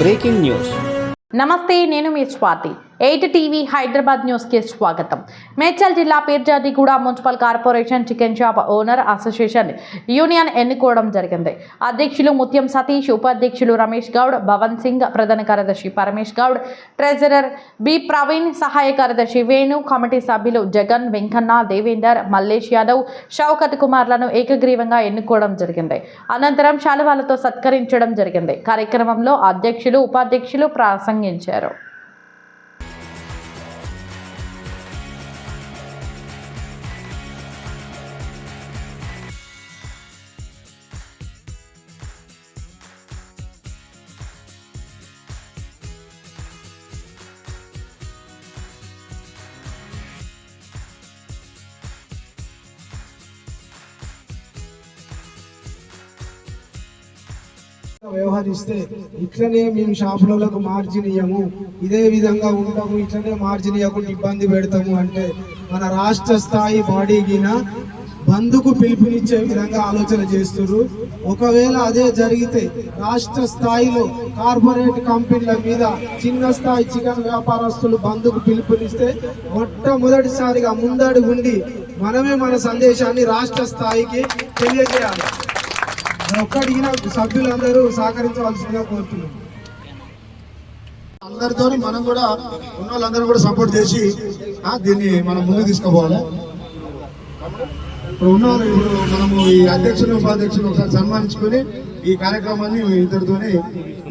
Breaking news. నమస్తే నేను మీ స్వాతి. ఎయిట్ టీవీ హైదరాబాద్ న్యూస్కి స్వాగతం. మేడ్చల్ జిల్లా Peerzadiguda municipal corporation chicken shop owner association union ఎన్నుకోవడం జరిగింది. అధ్యక్షులు ముత్యం సతీష్ ఉపాధ్యక్షులు రమేష్ గౌడ్ భవన్ సింగ్ ప్రధాన కార్యదర్శి పరమేష్ గౌడ్ ట్రెజరర్ బి ప్రవీణ్ సహాయ కార్యదర్శి వేణు కమిటీ సభ్యులు జగన్ వెంకన్న దేవేందర్ మల్లేష్ యాదవ్ షౌకత్ కుమార్లను ఏకగ్రీవంగా ఎన్నుకోవడం జరిగింది. అనంతరం శాలువాలతో సత్కరించడం జరిగింది. కార్యక్రమంలో అధ్యక్షులు ఉపాధ్యక్షులు ప్రసంగించారు. వ్యవహరిస్తే ఇట్లనే మేము షాపులకు మార్జిన్ ఇయ్యము ఇదే విధంగా ఉంటాము ఇట్లనే మార్జిన్ ఇవ్వకుండా ఇబ్బంది పెడతాము అంటే మన రాష్ట్ర స్థాయి బాడీకిన బంధుకు పిలుపునిచ్చే విధంగా ఆలోచన చేస్తున్నారు ఒకవేళ అదే జరిగితే రాష్ట్ర స్థాయిలో కార్పొరేట్ కంపెనీల మీద చిన్న స్థాయి చికెన్ వ్యాపారస్తులు బంధుకు పిలుపునిస్తే మొట్టమొదటిసారిగా ముందడు ఉండి మనమే మన సందేశాన్ని రాష్ట్ర స్థాయికి తెలియజేయాలి. ఒక్కడిగిన సభ్యులందరూ సహకరించవలసిందిగా కోరుతున్నాం అందరితో మనం కూడా ఉన్న వాళ్ళందరూ కూడా సపోర్ట్ చేసి దీన్ని మనం ముందుకు తీసుకుపోవాలి. ఇప్పుడు ఉన్న ఇప్పుడు మనము ఈ అధ్యక్షులు ఉపాధ్యక్షులు ఒకసారి సన్మానించుకొని ఈ కార్యక్రమాన్ని ఇద్దరితోనే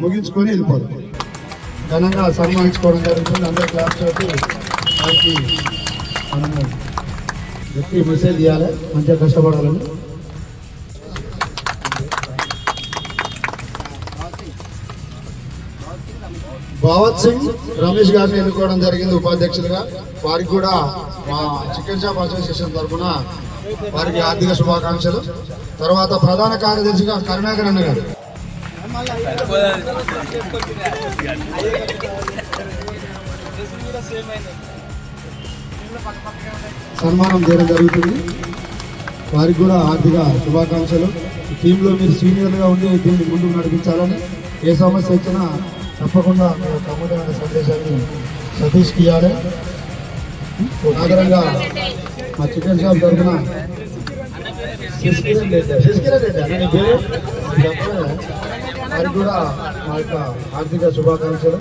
ముగించుకొని వెళ్ళిపోతాం ఘనంగా సన్మానించుకోవడం జరుగుతుంది. అందరూ క్లాస్ తోటి వారికి మనము గట్టి మెసేజ్ ఇవ్వాలి. మంచిగా కష్టపడాలని. భావత్ సింగ్ రమేష్ గారిని ఎన్నుకోవడం జరిగింది ఉపాధ్యక్షులుగా. వారికి కూడా మా చికెన్ షాప్ అసోసియేషన్ తరఫున వారికి ఆర్థిక శుభాకాంక్షలు. తర్వాత ప్రధాన కార్యదర్శిగా కరుణాకర్ అన్న గారు. సన్మానం చేయడం జరుగుతుంది. వారికి కూడా ఆర్థిక శుభాకాంక్షలు. టీంలో మీరు సీనియర్గా ఉండి దీన్ని ముందుకు నడిపించాలని ఏ సమస్య వచ్చినా తప్పకుండా మీ యొక్క అమూల్యమైన సందేశాన్ని సతీష్కి ఇవ్వాలి. ఆదరంగా మా చికెన్ షాప్ తరఫున శశికిరణ్ రెడ్డి శశికిరణ్ రెడ్డి పేరు? వారికి కూడా మా యొక్క ఆర్థిక శుభాకాంక్షలు.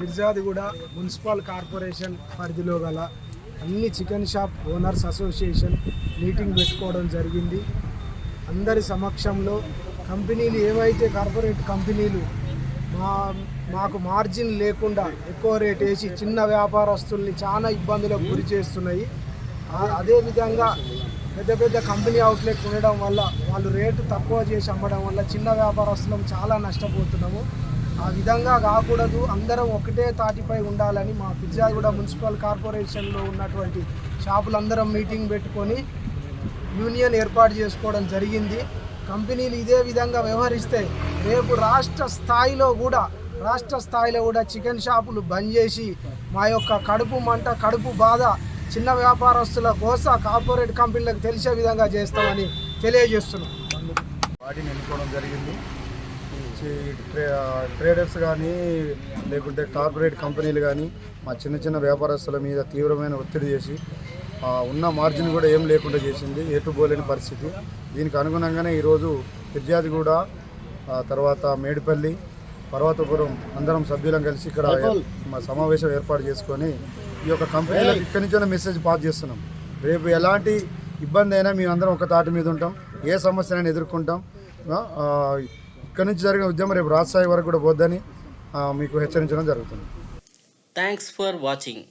మిర్జాదిగూడ మున్సిపల్ కార్పొరేషన్ పరిధిలో గల అన్ని chicken shop owners association meeting పెట్టుకోవడం జరిగింది. అందరి సమక్షంలో కంపెనీలు ఏవైతే కార్పొరేట్ కంపెనీలు మా మాకు మార్జిన్ లేకుండా ఎక్కువ రేట్ వేసి చిన్న వ్యాపారస్తుల్ని చాలా ఇబ్బందులకు గురి చేస్తున్నాయి. అదేవిధంగా పెద్ద పెద్ద కంపెనీ అవుట్లెట్ ఉండడం వల్ల వాళ్ళు రేటు తక్కువ చేసి అమ్మడం వల్ల చిన్న వ్యాపారస్తులం చాలా నష్టపోతున్నాము. ఆ విధంగా కాకూడదు. అందరం ఒకటే తాటిపై ఉండాలని మా ఫిర్జాగూడ మున్సిపల్ కార్పొరేషన్లో ఉన్నటువంటి షాపులందరం మీటింగ్ పెట్టుకొని యూనియన్ ఏర్పాటు చేసుకోవడం జరిగింది. కంపెనీలు ఇదే విధంగా వ్యవహరిస్తే రేపు రాష్ట్ర స్థాయిలో కూడా రాష్ట్ర స్థాయిలో కూడా చికెన్ షాపులు బంద్ చేసి మా యొక్క కడుపు మంట కడుపు బాధ చిన్న వ్యాపారస్తుల కోస కార్పొరేట్ కంపెనీలకు తెలిసే విధంగా చేస్తామని తెలియజేస్తున్నాం. ఎన్నుకోవడం జరిగింది. చి- ట్రే- ట్రేడర్స్ కానీ లేకుంటే కార్పొరేట్ కంపెనీలు కానీ మా చిన్న చిన్న వ్యాపారస్తుల మీద తీవ్రమైన ఒత్తిడి చేసి ఉన్న మార్జిన్ కూడా ఏం లేకుండా చేసింది ఏటుపోలేని పరిస్థితి. దీనికి అనుగుణంగానే ఈరోజు ఫిర్యాదిగూడ తర్వాత మేడిపల్లి పర్వతపురం అందరం సభ్యులం కలిసి ఇక్కడ మా సమావేశం ఏర్పాటు చేసుకొని ఈ యొక్క కంపెనీలకు ఇక్కడి నుంచే మెసేజ్ పాస్ చేస్తున్నాం. రేపు ఎలాంటి ఇబ్బంది అయినా మేము అందరం ఒక తాటి మీద ఉంటాం. ఏ సమస్యనైనా ఎదుర్కొంటాం. ఇక్కడ నుంచి జరిగిన ఉద్యమం రేపు రాజస్థాయి వరకు కూడా పోద్దని మీకు హెచ్చరించడం జరుగుతుంది. Thanks for watching